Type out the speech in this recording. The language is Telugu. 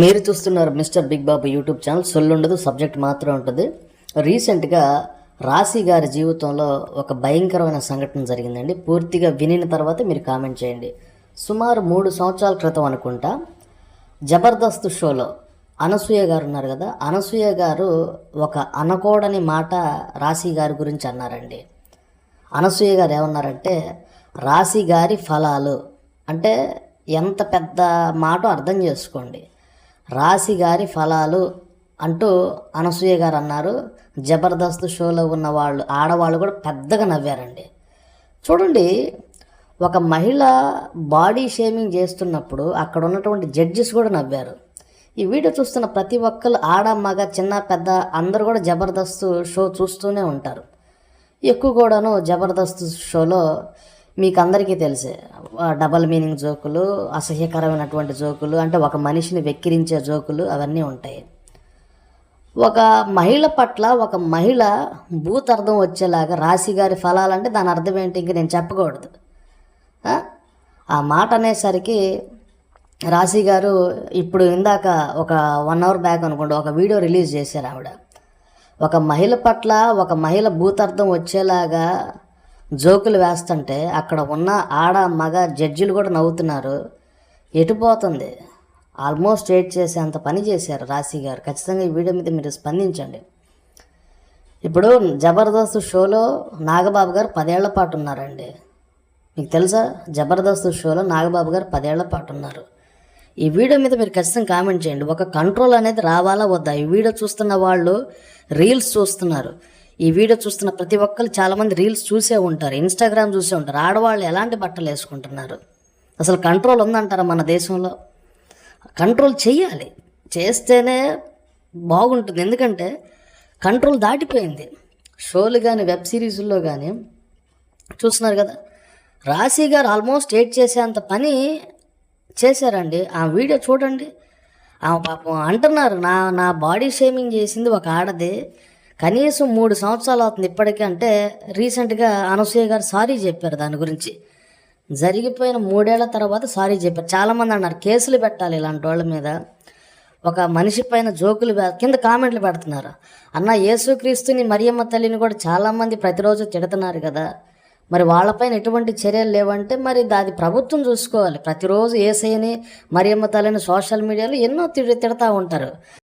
మీరు చూస్తున్నారు mister big Babu YouTube channel. సొల్లుండదు subject మాత్రం ఉంటుంది. రీసెంట్గా రాశి గారి జీవితంలో ఒక భయంకరమైన సంఘటన జరిగిందండి. పూర్తిగా వినిన తర్వాత మీరు కామెంట్ చేయండి. సుమారు మూడు సంవత్సరాల క్రితం అనుకుంటా జబర్దస్త్ షోలో అనసూయ గారు ఉన్నారు కదా అనసూయ గారు ఒక అనకూడని మాట రాశి గారి గురించి అన్నారండి. అనసూయ గారు ఏమన్నారంటే రాశి గారి ఫలాలు అంటే ఎంత పెద్ద మాట అర్థం చేసుకోండి. రాశి గారి ఫలాలు అంటూ అనసూయ గారు అన్నారు జబర్దస్త్ షోలో ఉన్న వాళ్ళు ఆడవాళ్ళు కూడా పెద్దగా నవ్వారండి. చూడండి ఒక మహిళ బాడీ షేమింగ్ చేస్తున్నప్పుడు అక్కడ ఉన్నటువంటి జడ్జెస్ కూడా నవ్వారు. ఈ వీడియో చూస్తున్న ప్రతి ఒక్కరు ఆడ మగ చిన్న పెద్ద అందరూ కూడా జబర్దస్త్ షో చూస్తూనే ఉంటారు. ఎక్కువ కూడాను జబర్దస్త్ షోలో మీకు అందరికీ తెలిసే డబల్ మీనింగ్ జోకులు అసహ్యకరమైనటువంటి జోకులు అంటే ఒక మనిషిని వెక్కిరించే జోకులు అవన్నీ ఉంటాయి. ఒక మహిళ పట్ల ఒక మహిళ భూతర్థం వచ్చేలాగా రాశి గారి ఫలాలంటే దాని అర్థం ఏంటి? ఇంక నేను చెప్పకూడదు. ఆ? మాట అనేసరికి రాశి గారు ఇప్పుడు ఇందాక ఒక వన్ అవర్ బ్యాక్ అనుకోండి ఒక వీడియో రిలీజ్ చేశారు ఆవిడ. ఒక మహిళ పట్ల ఒక మహిళ భూతార్థం వచ్చేలాగా జోకులు వేస్తుంటే అక్కడ ఉన్న ఆడ మగ జడ్జిలు కూడా నవ్వుతున్నారు. ఎటుపోతుంది ఆల్మోస్ట్ ఏడ్ చేసేంత పని చేశారు రాశి గారు. ఖచ్చితంగా ఈ వీడియో మీద మీరు స్పందించండి. ఇప్పుడు జబర్దస్త్ షోలో నాగబాబు గారు పదేళ్ళ పాటు ఉన్నారండి. మీకు తెలుసా? జబర్దస్త్ షోలో నాగబాబు గారు పదేళ్ళ పాటు ఉన్నారు. ఈ వీడియో మీద మీరు ఖచ్చితంగా కామెంట్ చేయండి. ఒక కంట్రోల్ అనేది రావాలా వద్దా? ఈ వీడియో చూస్తున్న వాళ్ళు రీల్స్ చూస్తున్నారు. ఈ వీడియో చూస్తున్న ప్రతి ఒక్కరు చాలామంది రీల్స్ చూసే ఉంటారు ఇన్స్టాగ్రామ్ చూసే ఉంటారు. ఆడవాళ్ళు ఎలాంటి బట్టలు వేసుకుంటున్నారు? అసలు కంట్రోల్ ఉందంటారా మన దేశంలో? కంట్రోల్ చేయాలి. చేస్తేనే బాగుంటుంది. ఎందుకంటే కంట్రోల్ దాటిపోయింది. షోలు కానీ వెబ్ సిరీస్లో కానీ చూస్తున్నారు కదా. రాశి గారు ఆల్మోస్ట్ ఎయిట్ చేసేంత పని చేశారండి. ఆ వీడియో చూడండి. ఆ పాపం అంటున్నారు నా నా బాడీ షేమింగ్ చేసింది ఒక ఆడది. కనీసం మూడు సంవత్సరాలు అవుతుంది ఇప్పటికీ అంటే రీసెంట్గా అనసూయ గారు సారీ చెప్పారు దాని గురించి. జరిగిపోయిన మూడేళ్ళ తర్వాత సారీ చెప్పారు. చాలామంది అన్నారు కేసులు పెట్టాలి ఇలాంటి వాళ్ళ మీద. ఒక మనిషి పైన జోకులు కింద కామెంట్లు పెడుతున్నారు. అన్న యేసుక్రీస్తుని మరియమ్మ తల్లిని కూడా చాలామంది ప్రతిరోజు తిడుతున్నారు కదా. మరి వాళ్ళపైన ఎటువంటి చర్యలు లేవంటే మరి దాది ప్రభుత్వం చూసుకోవాలి. ప్రతిరోజు ఏసైని మరియమ్మ తల్లిని సోషల్ మీడియాలో ఎన్నో తిడి తిడతా ఉంటారు.